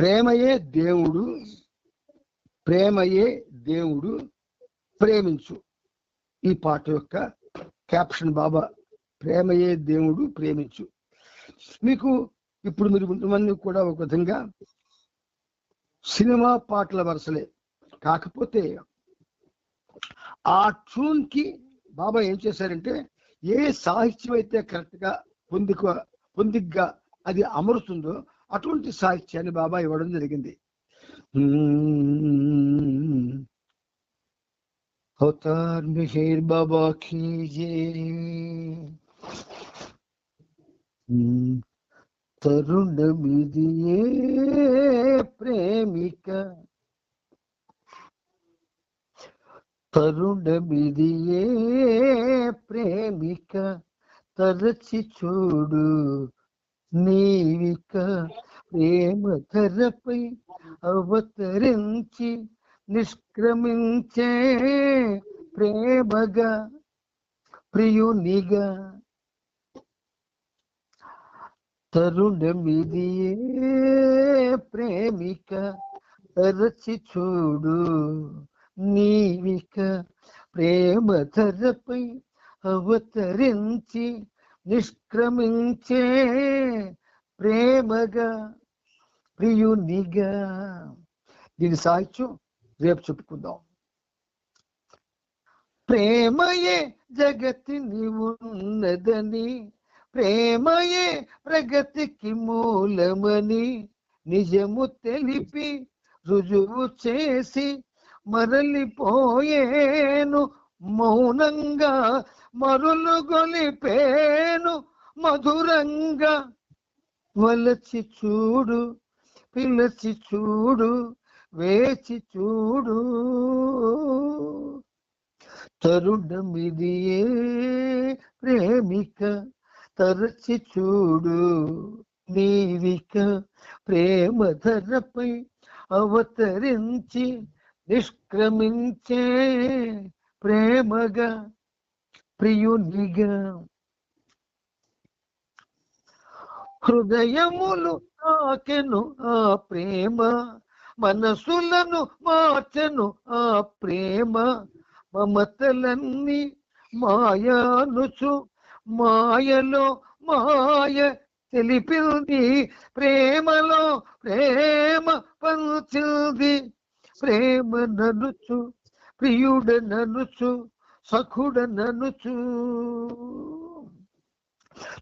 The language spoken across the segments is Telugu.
ప్రేమయే దేవుడు ప్రేమయే దేవుడు ప్రేమించు. ఈ పాట యొక్క క్యాప్షన్ బాబా ప్రేమయే దేవుడు ప్రేమించు. మీకు ఇప్పుడు మీరు కొంతమంది కూడా ఒక విధంగా సినిమా పాటల వరుసలే. కాకపోతే ఆ ట్యూన్కి బాబా ఏం చేశారంటే ఏ సాహిత్యం అయితే కరెక్ట్గా పొందిక పొందిగ్గా అది అమరుతుందో అటువంటి సాహిత్యాన్ని బాబా ఇవ్వడం జరిగింది. అవతార్ మిహిర్ బాబా కీ జై. తరుణమిదియే ప్రేమిక. తరుణమిదియే ప్రేమిక. తరచి చూడు నీవిక ప్రేమ ధరపై అవతరించి నిష్క్రమించే ప్రేమగా ప్రియునిగా. తరుణమిదియే ప్రేమిక తరచి చూడు నీవిక ప్రేమ ధరపై అవతరించి నిష్క్రమించే ప్రేమగా ప్రియునిగా. దీని సాహిత్యం రేపు చెప్పుకుందాం. ప్రేమయే జగతిని ఉన్నదని ప్రేమయే ప్రగతికి మూలమని నిజము తెలిపి రుజువు చేసి మరలిపోయేను మౌనంగా మరులుగొని పేను మధురంగా వలచి చూడు పిలచి చూడు వేచి చూడు. తరుణమిదియే ప్రేమిక తరచి చూడు నీవిక ప్రేమధరపై అవతరించి నిష్క్రమించే ప్రేమగా ప్రియునిగా. హృదయములు ఆకెను ఆ ప్రేమ మనసులను మార్చెను ఆ ప్రేమ. మమతలన్నీ మాయానుచు మాయలో మాయ తెలిపింది ప్రేమలో ప్రేమ పంచింది. ప్రేమ ననుచు ప్రియుడ ననుచు సఖుడ ననుచు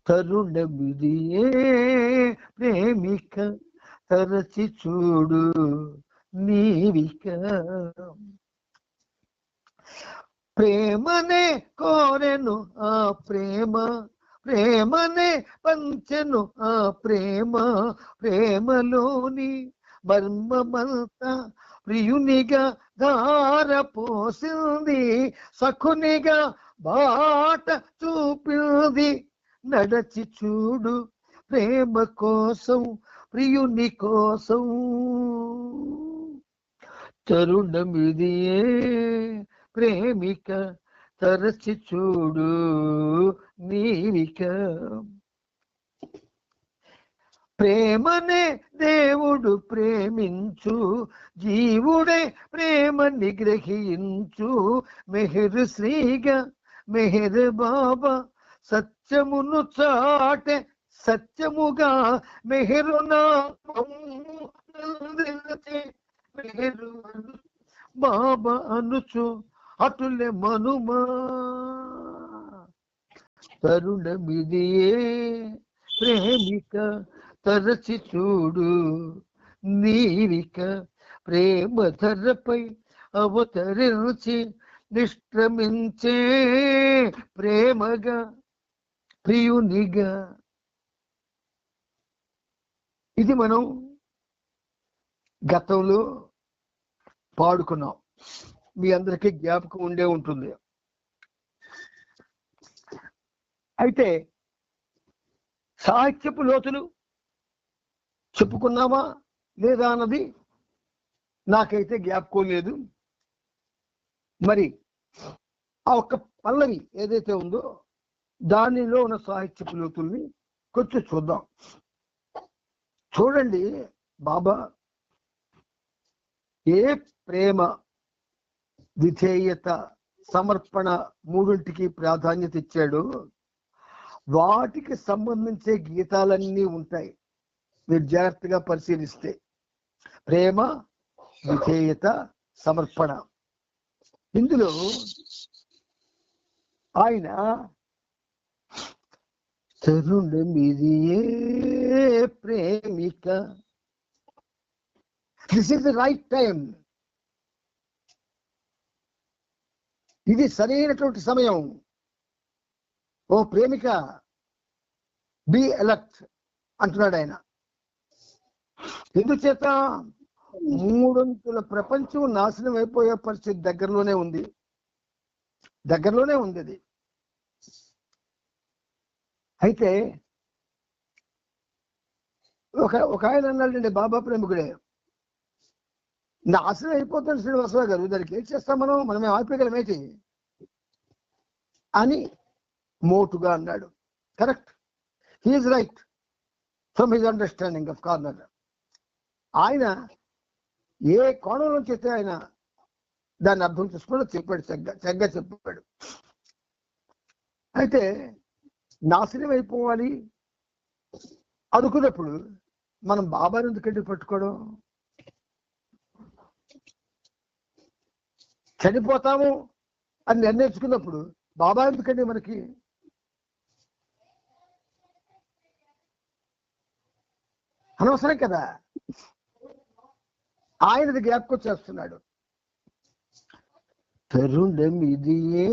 తరుణమిదియే ప్రేమిక తరచి చూడు నీవిక. ప్రేమనే కోరెను ఆ ప్రేమ ప్రేమనే పంచెను ఆ ప్రేమ. ప్రేమలోని మర్మమంతా ప్రియునిగా ధార పోసింది సఖునిగా బాట చూపింది. నడచి చూడు ప్రేమ కోసం ప్రియుని కోసం. తరుణమిదియే ప్రేమిక తరచి చూడు నీవిక. ప్రేమనే దేవుడు ప్రేమించు జీవుడే ప్రేమ నిగ్రహించు మెహర్ శ్రీగా మెహర్ బాబా సత్యమును చాటే సత్యముగా. మెహరు మెహరు బాబా అనుచు అటులే మనుమా. తరుణమిదియే ప్రేమిక తరచి చూడు. నీవిక ప్రేమ ధరపై అవతరించి నిష్క్రమించే ప్రేమగా ప్రియునిగా. ఇది మనం గతంలో పాడుకున్నాం. మీ అందరికీ జ్ఞాపకం ఉండే ఉంటుంది. అయితే సాహిత్యపు లోతులు చెప్పుకున్నామా లేదా అన్నది నాకైతే జ్ఞాపకం లేదు. మరి ఆ ఒక్క పల్లవి ఏదైతే ఉందో దానిలో ఉన్న సాహిత్యపు లోతుల్ని కొంచెం చూద్దాం. చూడండి బాబా ఏ ప్రేమ విధేయత సమర్పణ మూడింటికి ప్రాధాన్యత ఇచ్చాడు వాటికి సంబంధించే గీతాలన్నీ ఉంటాయి. మీరు జాగ్రత్తగా పరిశీలిస్తే ప్రేమ విధేయత సమర్పణ. ఇందులో ఆయన తరుణమిదియే ప్రేమిక. This is the right time ఇది సరైనటువంటి సమయం. ఓ ప్రేమిక బి అలర్ట్ అంటున్నాడు ఆయన. ఎందుచేత మూడొంతుల ప్రపంచం నాశనం అయిపోయే పరిస్థితి దగ్గరలోనే ఉంది. దగ్గరలోనే ఉంది అది. అయితే ఒక ఒక ఆయన అన్నాడండి బాబా ప్రేమికుడే నాశనం అయిపోతుంది శ్రీనివాసరావు గారు దానికి ఏం చేస్తాం మనం? మనమే ఆపేయగలం ఏంటి? అని మోటుగా అన్నాడు. Correct. He's right from his understanding of corner. ఆయన ఏ కోణంలో చేస్తే ఆయన దాన్ని అర్థం చేసుకుని చెప్పాడు చక్కగా చక్కగా చెప్పాడు. అయితే నాశనం అయిపోవాలి అనుకున్నప్పుడు మనం బాబాని ఎందుకంటే పట్టుకోవడం? చనిపోతాము అని నిర్ణయించుకున్నప్పుడు బాబా ఎందుకండి మనకి? అనవసరం కదా. ఆయనది జ్ఞాపకం చేస్తున్నాడు. తరుణమిదియే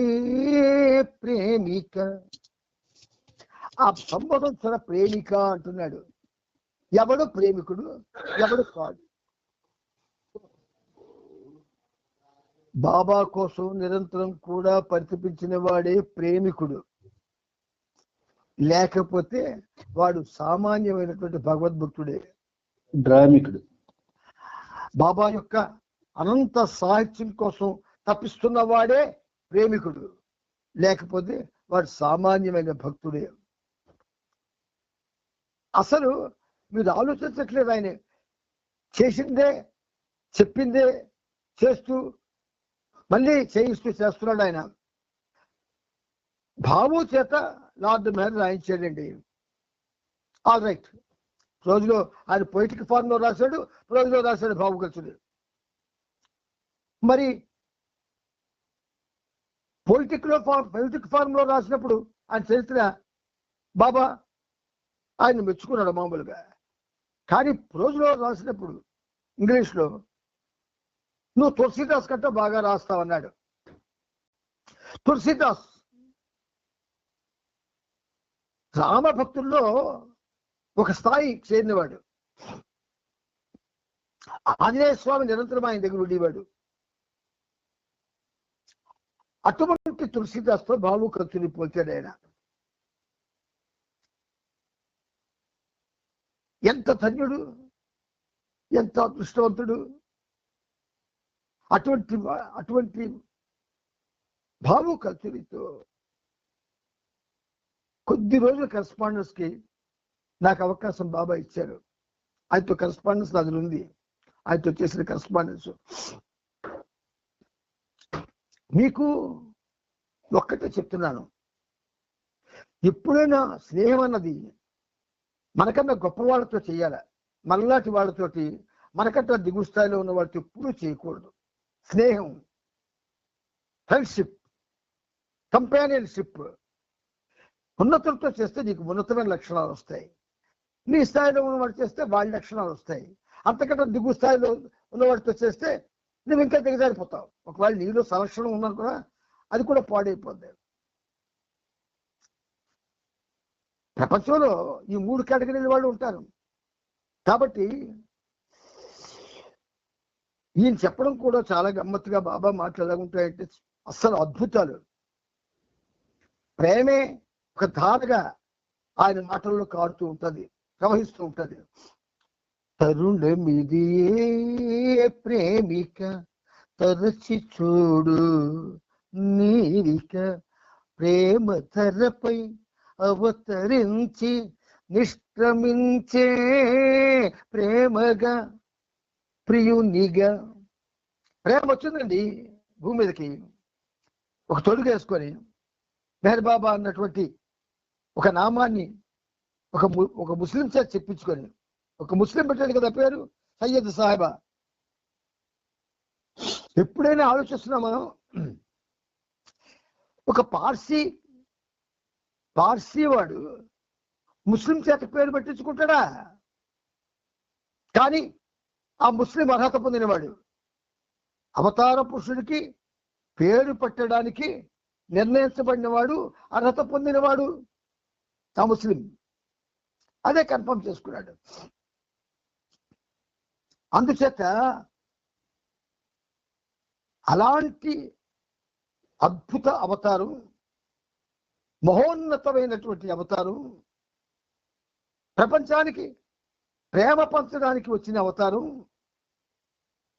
ప్రేమిక ఆ సంబోధించిన ప్రేమిక అంటున్నాడు. ఎవడు ప్రేమికుడు? ఎవడు కాడు? బాబా కోసం నిరంతరం కూడా పరితపించిన వాడే ప్రేమికుడు. లేకపోతే వాడు సామాన్యమైనటువంటి భగవద్భక్తుడే. డ్రామికుడు. బాబా యొక్క అనంత సాహిత్యం కోసం తప్పిస్తున్న వాడే ప్రేమికుడు. లేకపోతే వాడు సామాన్యమైన భక్తుడే. అసలు మీరు ఆలోచించట్లేదు ఆయన. చేసిందే చెప్పిందే చేస్తూ మళ్ళీ చేయిస్తూ చేస్తున్నాడు ఆయన. భావు చేత లార్డ్ మెహర్ రాయించాడండి. All right. రోజులో ఆయన పొయిటిక్ ఫార్మ్లో రాశాడు రోజులో రాశాడు బాబు కలిసి మరి పొలిటిక్లో ఫార్మ్ పొలిటిక్ ఫార్మ్లో రాసినప్పుడు ఆయన చరిత్ర బాబా ఆయన మెచ్చుకున్నాడు మామూలుగా. కానీ రోజులో రాసినప్పుడు ఇంగ్లీష్లో నువ్వు తులసిదాస్ కంటే బాగా రాస్తావన్నాడు తులసిదాస్ రామభక్తుల్లో ఒక స్థాయి చేరినవాడు. ఆంజనేయ స్వామి నిరంతరం ఆయన దగ్గర ఉండేవాడు. అటువంటి తులసిదాస్తో బాబు ఖర్చుని పోల్చాడు ఆయన. ఎంత ధన్యుడు ఎంత అదృష్టవంతుడు. అటువంటి అటువంటి భావు కల్చరితో కొద్ది రోజుల కరెస్పాండెన్స్కి నాకు అవకాశం బాబా ఇచ్చారు. ఆయనతో కరెస్పాండెన్స్ నాది ఉంది. ఆయనతో చేసిన కరెస్పాండెన్స్ మీకు ఒక్కటే చెప్తున్నాను. ఎప్పుడైనా స్నేహం అన్నది మనకన్నా గొప్ప వాళ్ళతో చేయాలి? మనలాంటి వాళ్ళతోటి మనకంటే దిగువ స్థాయిలో ఉన్న వాళ్ళతో ఎప్పుడూ చేయకూడదు. స్నేహం ఫ్రెండ్షిప్ కంపానియన్షిప్ ఉన్నతులతో చేస్తే నీకు ఉన్నతమైన లక్షణాలు వస్తాయి. నీ స్థాయిలో ఉన్నవాడు చేస్తే వాళ్ళ లక్షణాలు వస్తాయి. అంతకంటే దిగువ స్థాయిలో ఉన్నవాడితో చేస్తే నువ్వు ఇంకా దిగజారిపోతావు. ఒకవేళ నీలో సంరక్షణ ఉన్నా కూడా అది కూడా పాడైపోద్ది. ప్రపంచంలో ఈ మూడు కేటగిరీల వాళ్ళు ఉంటారు. కాబట్టి ఈయన చెప్పడం కూడా చాలా గమ్మత్తుగా బాబా మాట్లాడే ఉంటాయంటే అస్సలు అద్భుతాలు. ప్రేమే ఒక ధారగా ఆయన మాటల్లో కారుతూ ఉంటుంది. ప్రవహిస్తూ ఉంటది. తరుణమిది ప్రేమిక తరచి చూడు నీరిక ప్రేమ ధరపై అవతరించి నిష్క్రమించే ప్రేమగా ప్రియునిగా. ప్రేమ వచ్చిందండి భూమి మీదకి. ఒక తొడుగు వేసుకొని మెహర్ బాబా అన్నటువంటి ఒక నామాన్ని ఒక ము- ఒక ముస్లిం చేత చెప్పించుకొని ఒక ముస్లిం పెట్టాడు కదా పేరు? సయ్యద్ సాహెబా. ఎప్పుడైనా ఆలోచిస్తున్నాం మనం? ఒక పార్సీ పార్సీ వాడు ముస్లిం చేత పేరు పెట్టించుకుంటాడా? కానీ ఆ ముస్లిం అర్హత పొందినవాడు అవతార పురుషుడికి పేరు పెట్టడానికి నిర్ణయించబడినవాడు అర్హత పొందినవాడు ఆ ముస్లిం. అదే కన్ఫర్మ్ చేసుకున్నాడు. అందుచేత అలాంటి అద్భుత అవతారం మహోన్నతమైనటువంటి అవతారం ప్రపంచానికి ప్రేమ పంచడానికి వచ్చిన అవతారం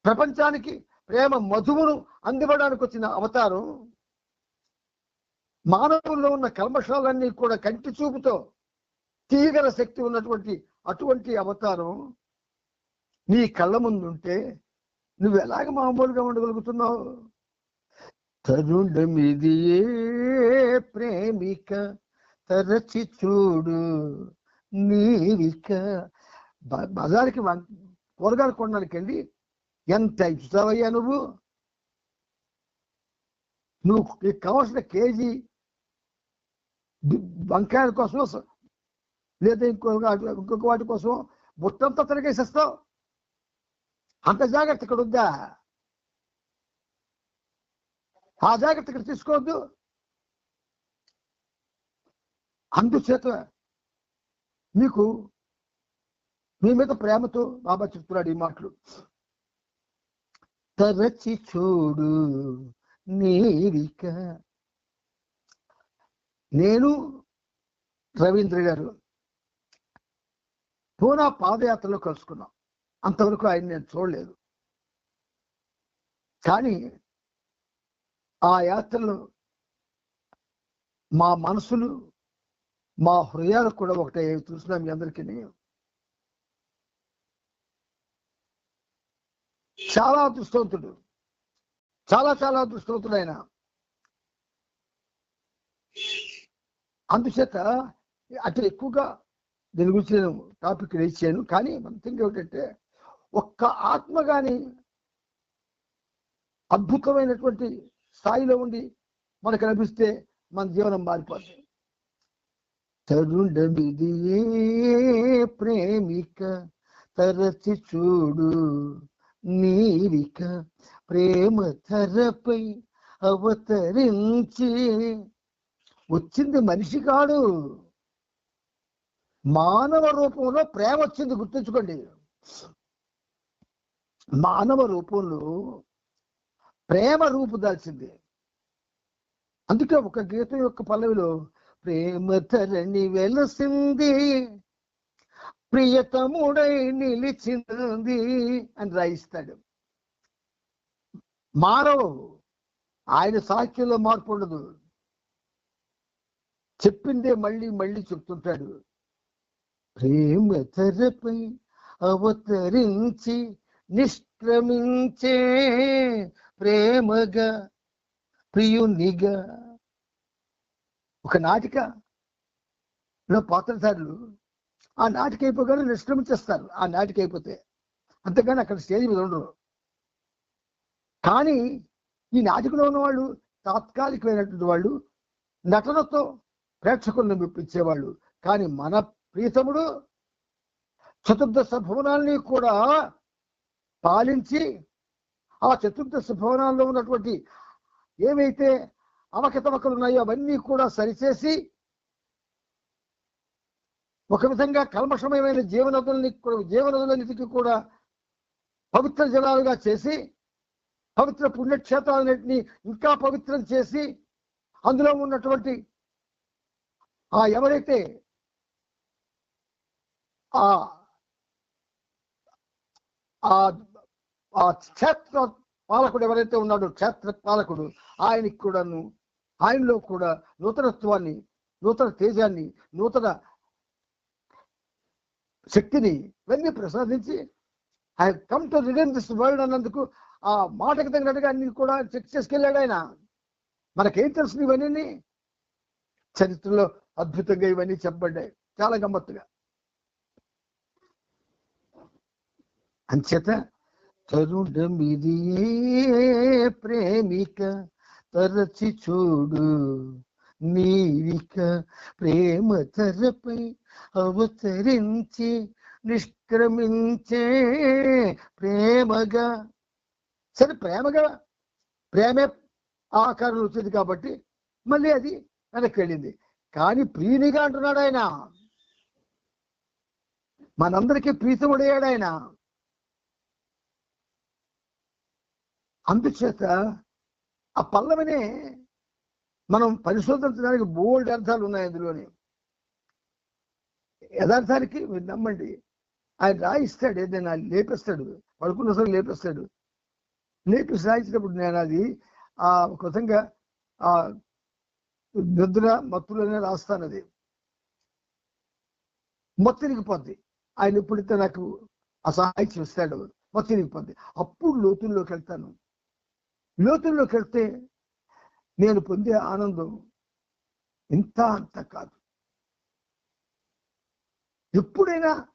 ప్రపంచానికి ప్రేమ మధువును అందివ్వడానికి వచ్చిన అవతారం మానవుల్లో ఉన్న కల్మషాలన్నీ కూడా కంటి చూపుతో తీగల శక్తి ఉన్నటువంటి అటువంటి అవతారం నీ కళ్ళ ముందుంటే నువ్వు ఎలాగ మామూలుగా ఉండగలుగుతున్నావు? తరుణమిది ప్రేమిక తరచి చూడు నీవిక. బ- బజార్కి వం- కూరగాయలు కొనడానికి వెళ్ళి ఎంత ఇస్తావయ్యా నువ్వు? నువ్వు కావాల్సిన కేజీ వంకాయల కోసం లేదా ఇంకొక ఇంకొక వాటి కోసం బుట్టంతా తిరగేసేస్తావు అంత జాగ్రత్త ఇక్కడ ఉందా? ఆ జాగ్రత్త ఇక్కడ తీసుకోవద్దు. అందుచేత మీకు మీ మీద ప్రేమతో బాబా చెప్తున్నాడు ఈ మాటలు. తరచి చూడు నేరిక. నేను రవీంద్ర గారు. పూనా పాదయాత్రలో కలుసుకున్నాం. అంతవరకు ఆయన నేను చూడలేదు. కానీ ఆ యాత్రలో మా మనసులు మా హృదయాలు కూడా ఒకటే. చూసినా మీ అందరికీ చాలా అదృష్టవంతుడు. చాలా చాలా అదృష్టవంతుడు ఆయన. అందుచేత అతను ఎక్కువగా దీని గురించి నేను టాపిక్ రేజ్ చేయను. కానీ మన థింగ్ ఏమిటంటే ఒక్క ఆత్మ కానీ అద్భుతమైనటువంటి స్థాయిలో ఉండి మనకు లభిస్తే మన జీవనం మారిపోతుంది తరుణమిది ప్రేమిక తరచి చూడు నీరిక ప్రేమ తెరపై అవతరించి. వచ్చింది మనిషి కాడు. మానవ రూపంలో ప్రేమ వచ్చింది గుర్తుంచుకోండి. మానవ రూపంలో ప్రేమ రూపు దాల్చింది. అందుకే ఒక గీతం యొక్క పల్లవిలో ప్రేమ తరణి వెలసింది ప్రియతముడై నిలిచింది అని రాయిస్తాడు. మానవు ఆయన సాహిత్యంలో మార్పు ఉండదు. చెప్పిందే మళ్ళీ మళ్ళీ చెప్తుంటాడు. ప్రేమ తెరపై అవతరించి నిష్క్రమించే ప్రేమగా ప్రియునిగా. ఒక నాటిక లో పాత్రధారులు ఆ నాటిక అయిపోగానే నిష్క్రమించేస్తారు. ఆ నాటిక అయిపోతే అంతేగాని అక్కడ స్టేజ్ మీద ఉండరు. కానీ ఈ నాటికలో ఉన్న వాళ్ళు తాత్కాలికమైనటువంటి వాళ్ళు నటనతో ప్రేక్షకులను మెప్పించేవాళ్ళు. కానీ మన ప్రీతముడు చతుర్దశ భువనాల్ని కూడా పాలించి ఆ చతుర్దశ భువనాల్లో ఉన్నటువంటి ఏవైతే అవకతవకలు ఉన్నాయో అవన్నీ కూడా సరిచేసి ఒక విధంగా కల్మషమయమైన జీవనదులని కూడా జీవనదులన్నిటికీ కూడా పవిత్ర జలాలుగా చేసి పవిత్ర పుణ్యక్షేత్రాలన్నింటినీ ఇంకా పవిత్రం చేసి అందులో ఉన్నటువంటి ఆ ఎవరైతే ఆ ఆ ఆ క్షేత్ర పాలకుడు ఎవరైతే ఉన్నాడో క్షేత్ర పాలకుడు ఆయనకి కూడాను ఆయనలో కూడా నూతనత్వాన్ని నూతన తేజాన్ని నూతన శక్తిని ఇవన్నీ ప్రసాదించి I come to redeem this world అన్నందుకు ఆ మాటకు తగినట్టుగా అన్ని కూడా చెక్ చేసుకెళ్ళాడు ఆయన. మనకేం తెలుసు ఇవన్నీ చరిత్రలో అద్భుతంగా ఇవన్నీ చెప్పబడ్డాయి. చాలా గమ్మత్తుగా. అంచేత తరుణమిదియే ప్రేమిక తరచి చూడు నీవిక ప్రేమ తరపై అవతరించి నిష్క్రమించే ప్రేమగా. సరే ప్రేమగా? ప్రేమే ఆకారం వచ్చింది కాబట్టి మళ్ళీ అది వెనక్కి వెళ్ళింది. కానీ ప్రియునిగా అంటున్నాడు ఆయన. మనందరికీ ప్రీతముడయ్యాడు ఆయన. అందుచేత ఆ పల్లవినే మనం పరిశోధించడానికి బోల్డ్ అర్థాలు ఉన్నాయి అందులోని. యథార్థానికి మీరు నమ్మండి. ఆయన రాయిస్తాడు ఏదైనా లేపిస్తాడు పడుకున్న సరే లేపిస్తాడు. లేపి రాయించినప్పుడు నేను అది ఆ ఒక విధంగా ఆ నిద్ర మత్తులోనే రాస్తాను అది మొత్తినిగిపోద్ది ఆయన ఎప్పుడైతే నాకు ఆ సాహిత్యం ఇస్తాడు మొత్తినిగిపోద్ది అప్పుడు లోతుల్లోకి వెళ్తాను. లోతుల్లోకి వెళ్తే నేను పొందే ఆనందం ఇంత అంత కాదు. ఎప్పుడైనా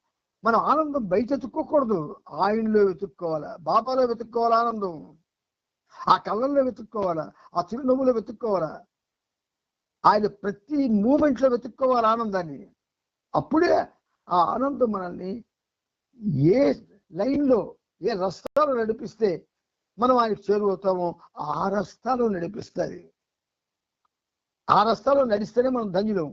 మనం ఆనందం బయట వెతుక్కోకూడదు. ఆయనలో వెతుక్కోవాలా బాబాలో వెతుక్కోవాలా ఆనందం? ఆ కళ్ళల్లో వెతుక్కోవాలా ఆ చిరునవ్వులో వెతుక్కోవాలా? ఆయన ప్రతి మూమెంట్లో వెతుక్కోవాలి ఆనందాన్ని. అప్పుడే ఆ ఆనందం మనల్ని ఏ లైన్లో ఏ రస్తాలో నడిపిస్తే మనం ఆయన చేరువవుతాము ఆ రస్తాలో నడిపిస్తుంది ఆ రస్తాలో నడిస్తేనే మనం ధన్యులం.